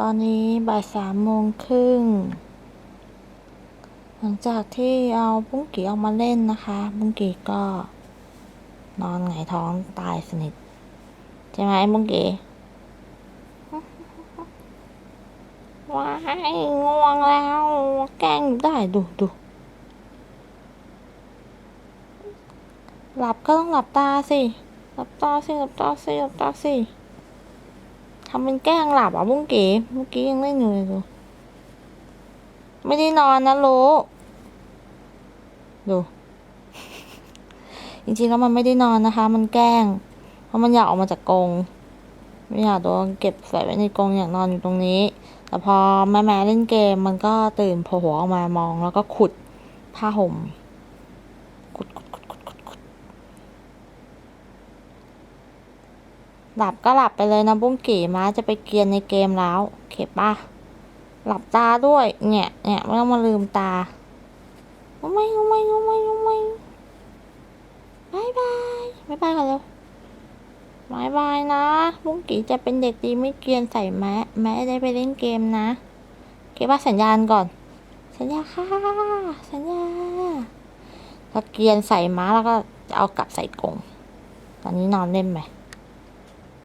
ตอนนี้บ่ายสามโมงครึ่ง หลังจากที่เอาบุ้งกี่ออกมาเล่นนะคะ บุ้งกี่ก็ นอนหงายท้องตายสนิท ใช่ไหมบุ้งกี่ว้ายง่วงแล้ว แกล้งได้ดูดูหลับก็ต้องหลับตาสิ หลับตาสิ หลับตาสิ หลับตาสิ ทำเป็นแกล้งหลับอะบุ้งเกีเมื่อกี้ยังเล่นอยู่เลยดูไม่ได้นอนนะรู้ดูจริงๆแล้วมันไม่ได้นอนนะคะ มันแกล้ง เพราะมันอยากออกมาจากกรงไม่อยากโดนเก็บใส่ไว้ในกรงอยากนอนอยู่ตรงนี้ แต่พอแม่แม่เล่นเกมมันก็ตื่นโผล่หัวออกมามองแล้วก็ขุดผ้าห่ม ขุดขุดขุดขุดขุดขุด หลับก็หลับไปเลยนะบุ้งกี่ม้าจะไปเกียนในเกมแล้วโอเคป่ะ หลับตาด้วย เนี่ยเนี่ยไม่ต้องมาลืมตาโอ้ไม่โอ้ไม่โอ้ไม่โอ้ไม่บายบายบายบายกันเร็วบายบายนะ บุ้งกี่จะเป็นเด็กดีไม่เกียนใส่แม้แม้ได้ไปเล่นเกมนะโอเคป่ะสัญญาณก่อน สัญญาค่ะ สัญญาถ้าเกียนใส่ม้าแล้วก็จะเอากลับใส่กรงตอนนี้นอนเล่นไหม